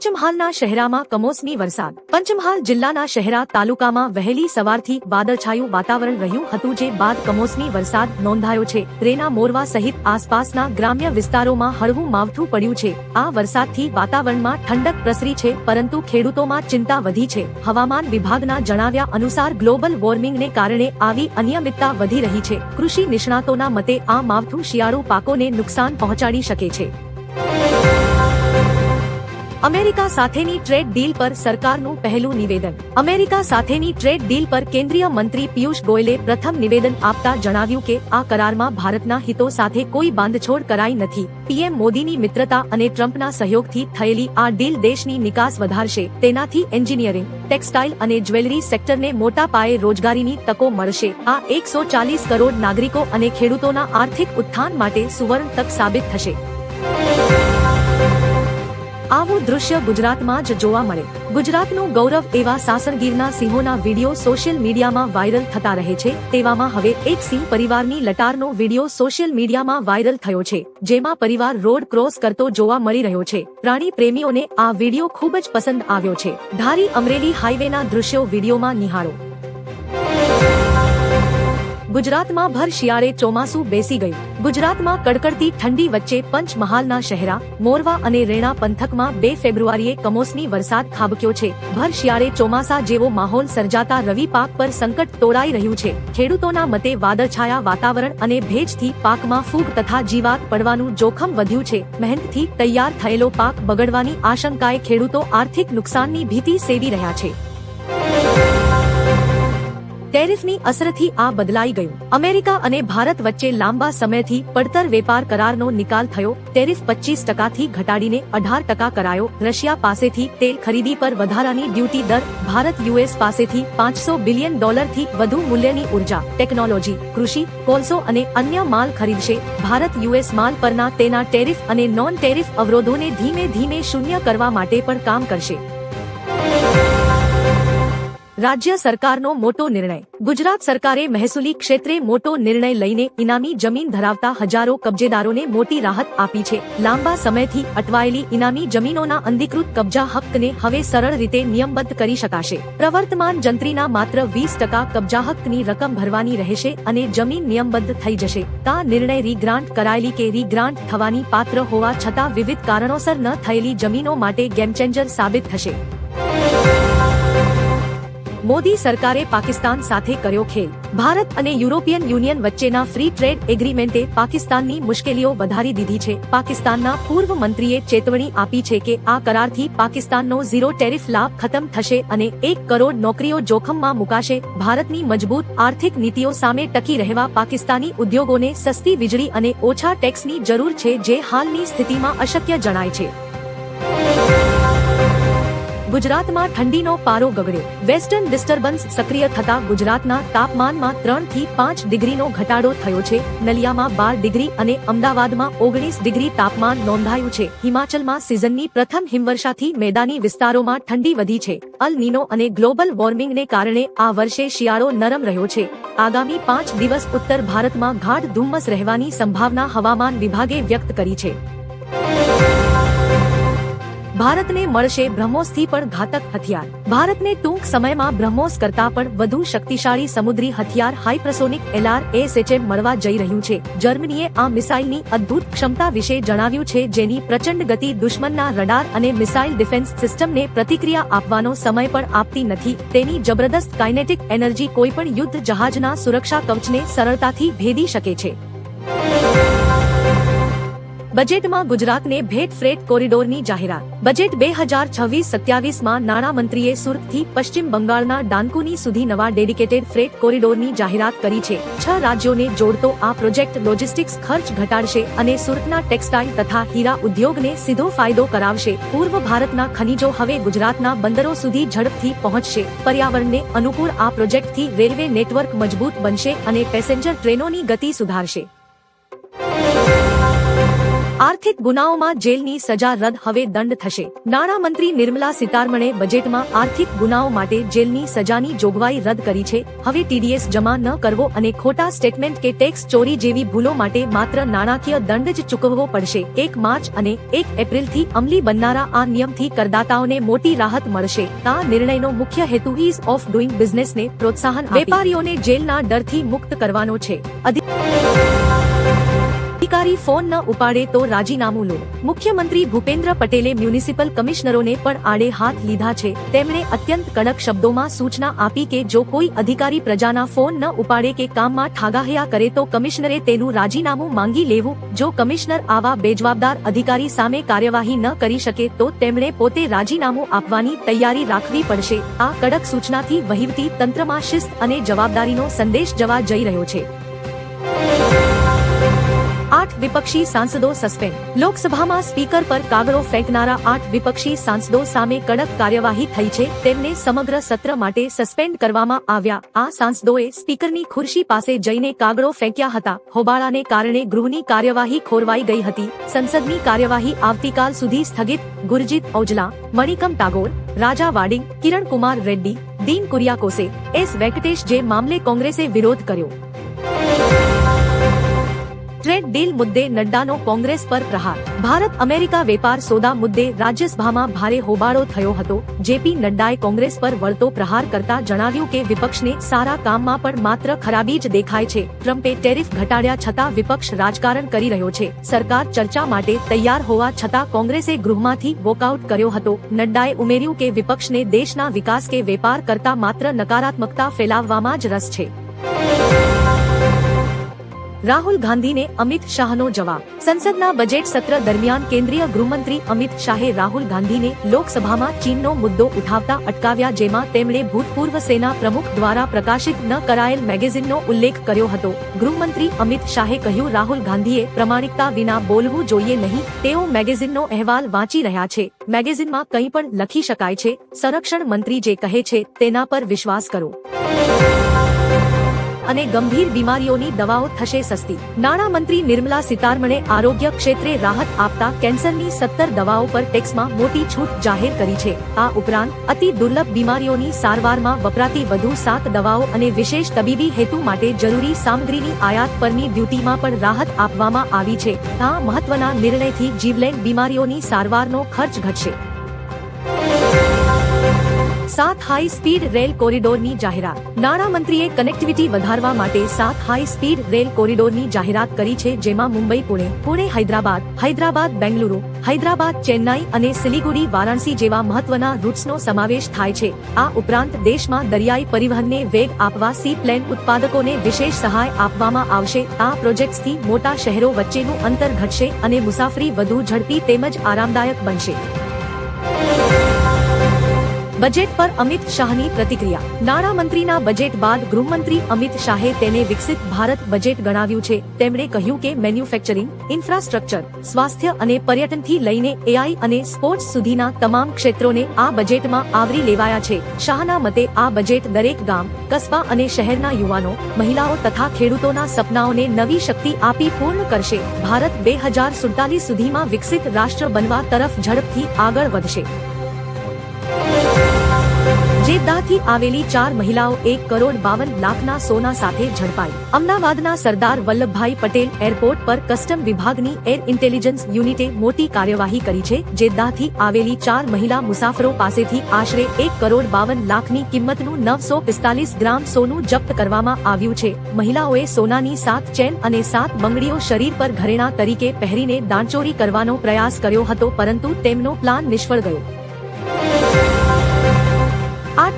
પંચમહાલના શહેરામાં કમોસમી વરસાદ. પંચમહાલ જિલ્લાના શહેરા તાલુકામાં વહેલી સવારથી વાદળછાયું વાતાવરણ રહ્યું હતું જે બાદ કમોસમી વરસાદ નોંધાયો છે. રેના મોરવા સહિત આસપાસના ગ્રામ્ય વિસ્તારોમાં હળવું માવઠું પડ્યું છે. આ વરસાદથી વાતાવરણમાં ઠંડક પ્રસરી છે, પરંતુ ખેડૂતોમાં ચિંતા વધી છે. હવામાન વિભાગના જણાવ્યા અનુસાર ગ્લોબલ વોર્મિંગને કારણે આવી અનિયમિતતા વધી રહી છે. કૃષિ નિષ્ણાતોના મતે આ માવઠું શિયાળુ પાકોને નુકસાન પહોંચાડી શકે છે. અમેરિકા સાથેની ટ્રેડ ડીલ પર સરકારનું પહેલું નિવેદન. અમેરિકા સાથેની ટ્રેડ ડીલ પર કેન્દ્રીય મંત્રી પિયુષ ગોયલે પ્રથમ નિવેદન આપતા જણાવ્યું કે, આ કરારમાં ભારતના હિતો સાથે કોઈ બાંધછોડ કરાઈ નથી. પીએમ મોદીની મિત્રતા અને ટ્રમ્પના સહયોગથી થયેલી આ ડીલ દેશની નિકાસ વધારશે. તેનાથી એન્જિનિયરિંગ, ટેક્સટાઇલ અને જ્વેલરી સેક્ટરને મોટા પાયે રોજગારીની તકો મળશે. આ એકસો ચાલીસ કરોડ નાગરિકો અને ખેડૂતોના આર્થિક ઉત્થાન માટે સુવર્ણ તક સાબિત થશે. આવું દૃશ્ય ગુજરાતમાં જ જોવા મળે. ગુજરાતનું ગૌરવ એવા સાસણગીરના સિંહોના વીડિયો સોશિયલ મીડિયામાં વાયરલ થતા રહે છે. તેવામાં હવે એક સિંહ પરિવારની લટારનો વીડિયો સોશિયલ મીડિયામાં વાયરલ થયો છે, જેમાં પરિવાર રોડ ક્રોસ કરતો જોવા મળી રહ્યો છે. પ્રાણી પ્રેમીઓને આ વીડિયો ખૂબ જ પસંદ આવ્યો છે. ધારી અમરેલી હાઈવેના દૃશ્યો વિડીયોમાં નિહાળો. ગુજરાતમાં ભર શિયાળે ચોમાસું બેસી ગયું. ગુજરાતમાં કડકડતી ઠંડી વચ્ચે પંચમહાલના શહેરા, મોરવા અને રેણા પંથકમાં બે ફેબ્રુઆરીએ કમોસમી વરસાદ ખાબક્યો છે. ભર શિયાળે ચોમાસા જેવો માહોલ સર્જાતા રવિ પાક પર સંકટ તોડાઈ રહ્યું છે. ખેડૂતોના મતે વાદળછાયા વાતાવરણ અને ભેજથી પાકમાં ફૂગ તથા જીવાત પડવાનું જોખમ વધ્યું છે. મહેનતથી તૈયાર થયેલો પાક બગડવાની આશંકાએ ખેડૂતો આર્થિક નુકસાનની ભીતિ સેવી રહ્યા છે. ટેરિફની અસરથી આ બદલાઈ ગયું. અમેરિકા અને ભારત વચ્ચે લાંબા સમયથી પડતર વેપાર કરારનો નિકાલ થયો. ટેરિફ પચીસ ટકાથી ઘટાડીને અઢાર ટકા કરાયો. રશિયા પાસેથી તેલ ખરીદી પર વધારાની ડ્યુટી દર ભારત યુએસ પાસેથી પાંચસો બિલિયન ડોલરથી વધુ મૂલ્યની ઊર્જા. ટેકનોલોજી, કૃષિ, કોલસો અને અન્ય માલ ખરીદશે. ભારત યુએસ માલ પરના તેના ટેરિફ અને નોન ટેરિફ અવરોધોને ધીમે ધીમે શૂન્ય કરવા માટે પણ કામ કરશે. રાજ્ય સરકારનો મોટો નિર્ણય. ગુજરાત સરકારે મહેસૂલી ક્ષેત્રે મોટો નિર્ણય લઈને ઇનામી જમીન ધરાવતા હજારો કબજેદારોને મોટી રાહત આપી છે. લાંબા સમયથી અટવાયેલી ઇનામી જમીનોના અંધીકૃત કબજા હક્કને હવે સરળ રીતે નિયમબદ્ધ કરી શકાશે. પ્રવર્તમાન જંત્રીના માત્ર વીસ ટકા કબજા હક્કની રકમ ભરવાની રહેશે અને જમીન નિયમબદ્ધ થઈ જશે. આ નિર્ણય રીગ્રાન્ટ કરાયેલી કે રીગ્રાન્ટ થવાની પાત્ર હોવા છતાં વિવિધ કારણોસર ન થયેલી જમીનો માટે ગેમચેન્જર સાબિત થશે. મોદી સરકારે પાકિસ્તાન સાથે કર્યો ખેલ. ભારત અને યુરોપિયન યુનિયન વચ્ચેના ફ્રી ટ્રેડ એગ્રીમેન્ટે પાકિસ્તાનની મુશ્કેલીઓ વધારી દીધી છે. પાકિસ્તાનના પૂર્વ મંત્રીએ ચેતવણી આપી છે કે આ કરારથી પાકિસ્તાનનો ઝીરો ટેરિફ લાભ ખતમ થશે અને એક કરોડ નોકરીઓ જોખમમાં મુકાશે. ભારતની મજબૂત આર્થિક નીતિઓ સામે ટકી રહેવા પાકિસ્તાની ઉદ્યોગોને સસ્તી વીજળી અને ઓછા ટેક્સની જરૂર છે, જે હાલની સ્થિતિમાં અશક્ય જણાય છે. ગુજરાતમાં ઠંડીનો પારો ગગડ્યો. વેસ્ટર્ન ડિસ્ટર્બન્સ સક્રિય થતા ગુજરાતના તાપમાનમાં ત્રણથી પાંચ ડિગ્રીનો ઘટાડો થયો છે. નલિયામાં બાર ડિગ્રી અને અમદાવાદમાં ઓગણીસ ડિગ્રી તાપમાન નોંધાયું છે. હિમાચલમાં સિઝનની પ્રથમ હિમવર્ષાથી મેદાની વિસ્તારોમાં ઠંડી વધી છે. અલ નીનો અને ગ્લોબલ વોર્મિંગને કારણે આ વર્ષે શિયાળો નરમ રહ્યો છે. આગામી પાંચ દિવસ ઉત્તર ભારતમાં ગાઢ ધુમ્મસ રહેવાની સંભાવના હવામાન વિભાગે વ્યક્ત કરી છે. ભારતને મળશે બ્રહ્મોસથી પણ ઘાતક હથિયાર. ભારતને ટૂંક સમયમાં બ્રહ્મોસ કરતા પણ વધુ શક્તિશાળી સમુદ્રી હથિયાર હાઇપ્રસોનિક એલઆર એસએચએમ મળવા જઈ રહ્યું છે. જર્મનીએ આ મિસાઇલની અદ્ભુત ક્ષમતા વિશે જણાવ્યું છે જેની પ્રચંડ ગતિ દુશ્મનના રડાર અને મિસાઇલ ડિફેન્સ સિસ્ટમને પ્રતિક્રિયા આપવાનો સમય પણ આપતી નથી. તેની જબરદસ્ત કાઇનેટિક એનર્જી કોઈપણ યુદ્ધ જહાજના સુરક્ષા કવચને સરળતાથી ભેદી શકે છે. બજેટમાં ગુજરાતને ભેટ ફ્રેટ કોરિડોરની જાહેરાત. બજેટ બે હજાર છવ્વીસ સત્યાવીસમાં નાણામંત્રીએ સુરતથી પશ્ચિમ બંગાળના ડાન્કુની સુધી નવા ડેડિકેટેડ ફ્રેટ કોરિડોરની જાહેરાત કરી છે. છ રાજ્યોને જોડતો આ પ્રોજેક્ટ લોજિસ્ટિક્સ ખર્ચ ઘટાડશે અને સુરતના ટેક્સટાઇલ તથા હીરા ઉદ્યોગને સીધો ફાયદો કરાવશે. પૂર્વ ભારતના ખનીજો હવે ગુજરાતના બંદરો સુધી ઝડપથી પહોંચશે. પર્યાવરણને અનુકૂળ આ પ્રોજેક્ટથી રેલવે નેટવર્ક મજબૂત બનશે અને પેસેન્જર ટ્રેનોની ગતિ સુધારશે. આર્થિક ગુનાઓમાં જેલની સજા રદ હવે દંડ થશે. નાણામંત્રી નિર્મલા સીતારમણે બજેટમાં આર્થિક ગુનાઓ માટે જેલની સજાની જોગવાઈ રદ કરી છે. હવે ટીડીએસ જમા ન કરવો અને ખોટા સ્ટેટમેન્ટ કે ટેક્સ ચોરી જેવી ભૂલો માટે માત્ર નાણાકીય દંડ જ ચૂકવવો પડશે. એક માર્ચ અને એક એપ્રિલથી અમલી બનનારા આ નિયમથી કરદાતાઓને મોટી રાહત મળશે. આ નિર્ણયનો મુખ્ય હેતુ ઇઝ ઓફ ડુઇંગ બિઝનેસને પ્રોત્સાહન વેપારીઓને જેલના ડરથી મુક્ત કરવાનો છે. અધિકારી ફોન ન ઉપાડે તો રાજીનામું લો. મુખ્યમંત્રી ભૂપેન્દ્ર પટેલે મ્યુનિસિપલ કમિશનરોને પણ આડે હાથ લીધા છે. તેમણે અત્યંત કડક શબ્દોમાં સૂચના આપી કે જો કોઈ અધિકારી પ્રજાના ફોન ન ઉપાડે કે કામમાં ઠાગાહયા કરે તો કમિશનરે તેનું રાજીનામું માંગી લેવું. જો કમિશનર આવા બેજવાબદાર અધિકારી સામે કાર્યવાહી ન કરી શકે તો તેમણે પોતે રાજીનામું આપવાની તૈયારી રાખવી પડશે. આ કડક સૂચનાથી વહીવટી તંત્રમાં શિસ્ત અને જવાબદારીનો સંદેશ જવા જઈ રહ્યો છે. આઠ વિપક્ષી સાંસદો સસ્પેન્ડ. લોકસભામાં સ્પીકર પર કાગળો ફેંકનારા આઠ વિપક્ષી સાંસદો સામે કડક કાર્યવાહી થઈ છે. તેમને સમગ્ર સત્ર માટે સસ્પેન્ડ કરવામાં આવ્યા. આ સાંસદોએ સ્પીકરની ખુરશી પાસે જઈને કાગળો ફેંક્યા હતા. હોબાળાને કારણે ગૃહની કાર્યવાહી ખોરવાઈ ગઈ હતી. સંસદની કાર્યવાહી આવતીકાલ સુધી સ્થગિત. ગુરજીત ઔજલા, મણિકમ ટાગોર, રાજા વાડિંગ કિરણ કુમાર રેડ્ડી, દીન કુરિયાકોસે, એસ વેંકટેશ જે મામલે કોંગ્રેસે વિરોધ કર્યો. ટ્રેડ ડીલ મુદ્દે નડ્ડાનો કોંગ્રેસ પર પ્રહાર. ભારત અમેરિકા વેપાર સોદા મુદ્દે રાજ્યસભામાં ભારે હોબાળો થયો હતો. જેપી નડ્ડાએ કોંગ્રેસ પર વળતો પ્રહાર કરતા જણાવ્યું કે વિપક્ષને સારા કામમાં પણ માત્ર ખરાબી જ દેખાય છે. ટ્રમ્પે ટેરિફ ઘટાડ્યા છતાં વિપક્ષ રાજકારણ કરી રહ્યો છે. સરકાર ચર્ચા માટે તૈયાર હોવા છતાં કોંગ્રેસે ગૃહમાંથી વોકઆઉટ કર્યો હતો. નડ્ડાએ ઉમેર્યું કે વિપક્ષને દેશના વિકાસ કે વેપાર કરતા માત્ર નકારાત્મકતા ફેલાવવામાં જ રસ છે. રાહુલ ગાંધીને અમિત શાહનો જવાબ. સંસદના બજેટ સત્ર દરમિયાન કેન્દ્રીય ગૃહમંત્રી અમિત શાહે રાહુલ ગાંધીને લોકસભામાં ચીનનો મુદ્દો ઉઠાવતા અટકાવ્યા જેમાં તેમણે ભૂતપૂર્વ સેના પ્રમુખ દ્વારા પ્રકાશિત ન કરાયેલ મેગેઝિનનો ઉલ્લેખ કર્યો હતો. ગૃહમંત્રી અમિત શાહે કહ્યું, રાહુલ ગાંધીએ પ્રમાણિકતા વિના બોલવું જોઈએ નહીં, તેઓ મેગેઝિનનો અહેવાલ વાંચી રહ્યા છે. મેગેઝિનમાં કંઈ પણ લખી શકાય છે. સંરક્ષણ મંત્રી જે કહે છે, તેના પર વિશ્વાસ કરો. અને ગંભીર બીમારીઓની દવાઓ થશે સસ્તી. નાણામંત્રી નિર્મલા સીતારમણે આરોગ્ય ક્ષેત્રે રાહત આપતા કેન્સરની સત્તર દવાઓ પર ટેક્સમાં મોટી છૂટ જાહેર કરી છે. આ ઉપરાંત, અતિ દુર્લભ બીમારીઓની સારવારમાં વપરાતી વધુ સાત દવાઓ અને વિશેષ તબીબી હેતુ માટે જરૂરી સામગ્રીની આયાત પરની ડ્યુટીમાં પણ રાહત આપવામાં આવી છે. આ મહત્વના નિર્ણયથી જીવલેણ બીમારીઓની સારવારનો ખર્ચ ઘટશે. સાત હાઈ સ્પીડ રેલ કોરિડોરની જાહેરાત. નાણામંત્રીએ કનેક્ટિવિટી વધારવા માટે સાત હાઈ સ્પીડ રેલ કોરિડોરની જાહેરાત કરી છે, જેમાં મુંબઈ, પુણે પુણે, હૈદરાબાદ હૈદરાબાદ, બેંગલુરુ, હૈદરાબાદ, ચેન્નાઈ અને સિલિગુડી, વારાણસી જેવા મહત્વના રૂટ્સનો સમાવેશ થાય છે. આ ઉપરાંત દેશમાં દરિયાઈ પરિવહનને વેગ આપવા સી પ્લેન ઉત્પાદકોને વિશેષ સહાય આપવામાં આવશે. આ પ્રોજેક્ટ્સથી મોટા શહેરો વચ્ચેનું અંતર ઘટશે અને મુસાફરી વધુ ઝડપી તેમજ આરામદાયક બનશે. બજેટ પર અમિત શાહની પ્રતિક્રિયા. નાણામંત્રીના બજેટ બાદ ગૃહમંત્રી અમિત શાહે તેને વિકસિત ભારત બજેટ ગણાવ્યું છે. તેમણે કહ્યું કે મેન્યુફેક્ચરિંગ, ઇન્ફ્રાસ્ટ્રક્ચર, સ્વાસ્થ્ય અને પર્યટનથી લઈને એઆઈ અને સ્પોર્ટ્સ સુધીના તમામ ક્ષેત્રોને આ બજેટમાં આવરી લેવાયા છે. શાહના મતે આ બજેટ દરેક ગામ, કસ્બા અને શહેરના યુવાનો, મહિલાઓ તથા ખેડૂતોના સપનાઓને નવી શક્તિ આપી પૂર્ણ કરશે. ભારત બે હજાર સુડતાલીસ સુધીમાં વિકસિત રાષ્ટ્ર બનવા તરફ ઝડપથી આગળ વધશે. જેદ્દાથી આવેલી ચાર મહિલાઓ એક કરોડ બાવન લાખના સોના સાથે ઝડપાઈ. અમદાવાદના સરદાર વલ્લભભાઈ પટેલ એરપોર્ટ પર કસ્ટમ વિભાગની એર ઇન્ટેલિજન્સ યુનિટે મોટી કાર્યવાહી કરી છે જેદ્દાથી આવેલી ચાર મહિલા મુસાફરો પાસેથી આશરે એક કરોડ બાવન લાખની કિંમતનું નવસો પિસ્તાલીસ ગ્રામ સોનું જપ્ત કરવામાં આવ્યું છે. મહિલાઓએ સોનાની સાત ચેન અને સાત બંગડીઓ શરીર પર ઘરેણા તરીકે પહેરીને દાણચોરી કરવાનો પ્રયાસ કર્યો હતો, પરંતુ તેમનો પ્લાન નિષ્ફળ ગયો.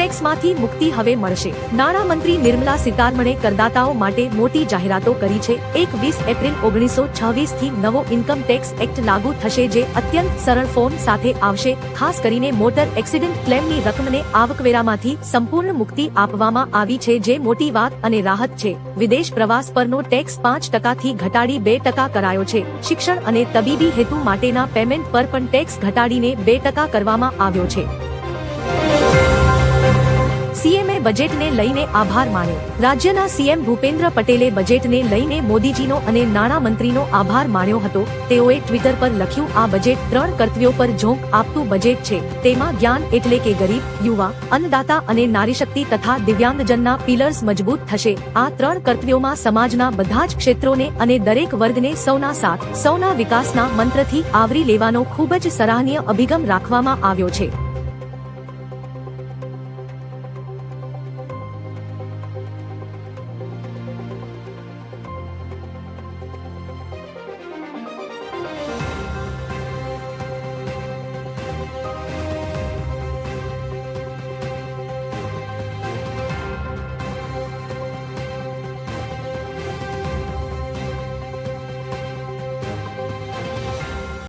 ટેક્સમાંથી મુક્તિ હવે મળશે. નાણામંત્રી નિર્મલા સીતારમણે કરદાતાઓ માટે મોટી જાહેરાતો કરી છે. એક વીસ એપ્રિલ ઓગણીસો છવ્વીસથી નવો ઇન્કમ ટેક્સ એક્ટ લાગુ થશે જે અત્યંત સરળ ફોર્મ સાથે આવશે. ખાસ કરીને મોટર એક્સિડન્ટ ક્લેમની રકમને આવકવેરામાંથી સંપૂર્ણ મુક્તિ આપવામાં આવી છે જે મોટી વાત અને રાહત છે. વિદેશ પ્રવાસ પરનો ટેક્સ પાંચ ટકાથી ઘટાડી બે ટકા કરાયો છે. શિક્ષણ અને તબીબી હેતુ માટેના પેમેન્ટ પર પણ ટેક્સ ઘટાડીને બે ટકા કરવામાં આવ્યો છે. સીએમએ બજેટને લઈને આભાર માન્યો. રાજ્યના સીએમ ભૂપેન્દ્ર પટેલે બજેટને લઈને મોદીજીનો અને નાણાં મંત્રીનો આભાર માન્યો હતો. તેઓએ ટ્વિટર પર લખ્યું, આ બજેટ ત્રણ કર્તવ્યો પર ઝોંક આપતું બજેટ છે. તેમાં જ્ઞાન એટલે કે ગરીબ, યુવા, અન્નદાતા અને નારીશક્તિ તથા દિવ્યાંગજનના પિલર્સ મજબૂત થશે. આ ત્રણ કર્તવ્યોમાં સમાજના બધા જ ક્ષેત્રોને અને દરેક વર્ગને સૌના સાથ, સૌના વિકાસના મંત્રથી આવરી લેવાનો ખૂબ જ સરાહનીય અભિગમ રાખવામાં આવ્યો છે.